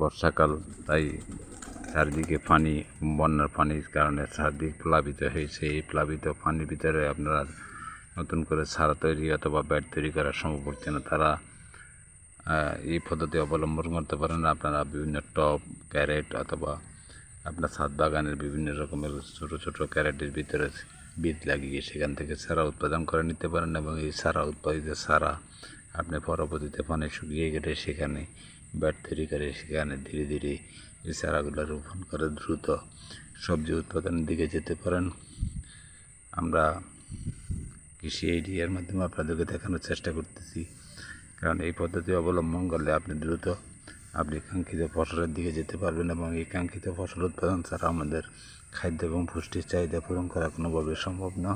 বর্ষাকাল, তাই চারদিকে পানি, বন্যার পানির কারণে চারদিক প্লাবিত হয়েছে। এই প্লাবিত পানির ভিতরে আপনারা নতুন করে সারা তৈরি অথবা ব্যাট তৈরি করা সম্ভব হচ্ছে না। তারা এই পদ্ধতি অবলম্বন করতে পারেন আপনারা বিভিন্ন টপ ক্যারেট অথবা আপনার ছাদ বাগানের বিভিন্ন রকমের ছোট ছোট ক্যারেটের ভিতরে বীজ লাগিয়ে সেখান থেকে সারা উৎপাদন করে নিতে পারেন এবং এই সারা উৎপাদিত সারা আপনি পরবর্তীতে পানি শুকিয়ে গেলে সেখানে ব্যাট তৈরি করে সেখানে ধীরে ধীরে এই চারাগুলো রোপণ করে দ্রুত সবজি উৎপাদনের দিকে যেতে পারেন। আমরা কৃষি এরিয়ার মাধ্যমে আপনাদেরকে দেখানোর চেষ্টা করতেছি। কারণ এই পদ্ধতি অবলম্বন করলে আপনি দ্রুত আপনি কাঙ্ক্ষিত ফসলের দিকে যেতে পারবেন এবং এই কাঙ্ক্ষিত ফসল উৎপাদন ছাড়া আমাদের খাদ্য এবং পুষ্টির চাহিদা পূরণ করা কোনোভাবে সম্ভব না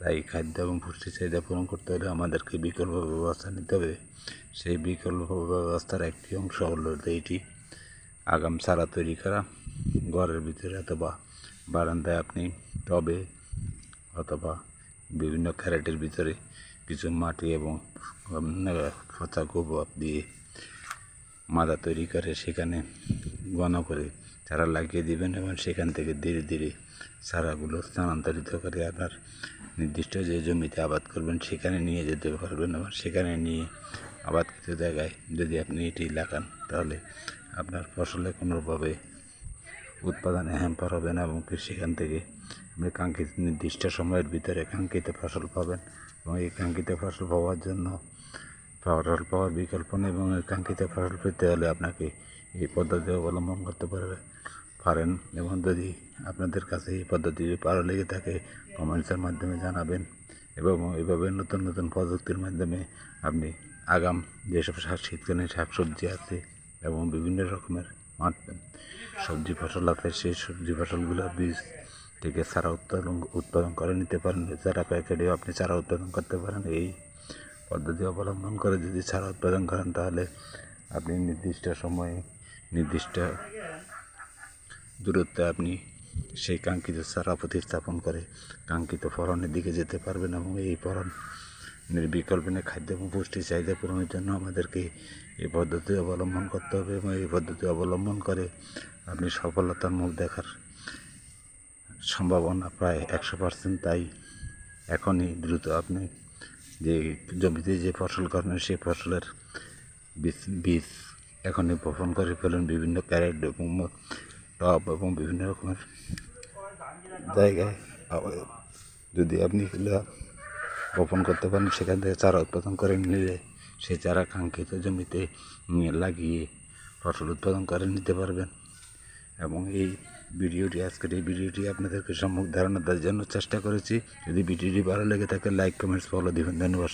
তাই খাদ্য এবং পুষ্টির চাহিদা পূরণ করতে হলে আমাদেরকে বিকল্প ব্যবস্থা নিতে হবে। সেই বিকল্প ব্যবস্থার একটি অংশ হলো এইটি আগাম চারা তৈরি করা, ঘরের ভিতরে অথবা বারান্দায় আপনি টবে অথবা বিভিন্ন ক্যারেটের ভিতরে কিছু মাটি এবং পচা গোবর দিয়ে মাদা তৈরি করে সেখানে ঘন করে চারা লাগিয়ে দিবেন এবং সেখান থেকে ধীরে ধীরে চারাগুলো স্থানান্তরিত করে আপনার নির্দিষ্ট যে জমিতে আবাদ করবেন, সেখানে নিয়ে যেতে পারবেন এবং সেখানে নিয়ে আবাদকৃত জায়গায় যদি আপনি এটি লাগান, তাহলে আপনার ফসলে কোনোভাবে উৎপাদনে হ্যাম্পার হবে না এবং সেখান থেকে আপনি কাঙ্ক্ষিত নির্দিষ্ট সময়ের ভিতরে কাঙ্ক্ষিত ফসল পাবেন এবং এই কাঙ্ক্ষিত ফসল পাওয়ার জন্য ফসল পাওয়ার বিকল্প নেই এবং এই কাঙ্ক্ষিত ফসল পেতে হলে আপনাকে এই পদ্ধতি অবলম্বন করতে পারবে। পারেন এবং যদি আপনাদের কাছে এই পদ্ধতি ভালো লেগে থাকে কমেন্টসের মাধ্যমে জানাবেন এবং এইভাবে নতুন নতুন প্রযুক্তির মাধ্যমে আপনি আগাম যেসব শীতকালীন শাকসবজি আছে এবং বিভিন্ন রকমের সবজি ফসল আছে, সেই সবজি ফসলগুলোর বীজ থেকে চারা উৎপাদন উৎপাদন করে নিতে পারেন। চারা প্যাকেটেও আপনি চারা উৎপাদন করতে পারেন। এই পদ্ধতি অবলম্বন করে যদি চারা উৎপাদন করেন, তাহলে আপনি নির্দিষ্ট সময়ে নির্দিষ্ট দূরত্বে আপনি সেই কাঙ্ক্ষিত চারা প্রতিস্থাপন করে কাঙ্ক্ষিত ফলনের দিকে যেতে পারবেন এবং এই ফলনের বিকল্প নিয়ে খাদ্য এবং পুষ্টি চাহিদা পূরণের জন্য আমাদেরকে এই পদ্ধতি অবলম্বন করতে হবে এবং এই পদ্ধতি অবলম্বন করে আপনি সফলতার মুখ দেখার সম্ভাবনা প্রায় একশো পার্সেন্ট তাই এখনই দ্রুত আপনি যে জমিতে যে ফসল করেন, সেই ফসলের বীজ বীজ এখনই বপন করে ফেলেন। বিভিন্ন ক্যারেট এবং টব এবং বিভিন্ন রকমের জায়গায় যদি আপনি এগুলো বপন করতে পারেন, সেখান থেকে চারা উৎপাদন করে নিলে সেই চারা কাঙ্ক্ষিত জমিতে লাগিয়ে ফসল উৎপাদন করে নিতে পারবেন। এবং এই ভিডিওটি, আজকের এই ভিডিওটি আপনাদেরকে সম্মুখ ধারণা দেওয়ার জন্য চেষ্টা করেছি। যদি ভিডিওটি ভালো লেগে থাকে, লাইক, কমেন্টস, ফলো দিবেন। ধন্যবাদ।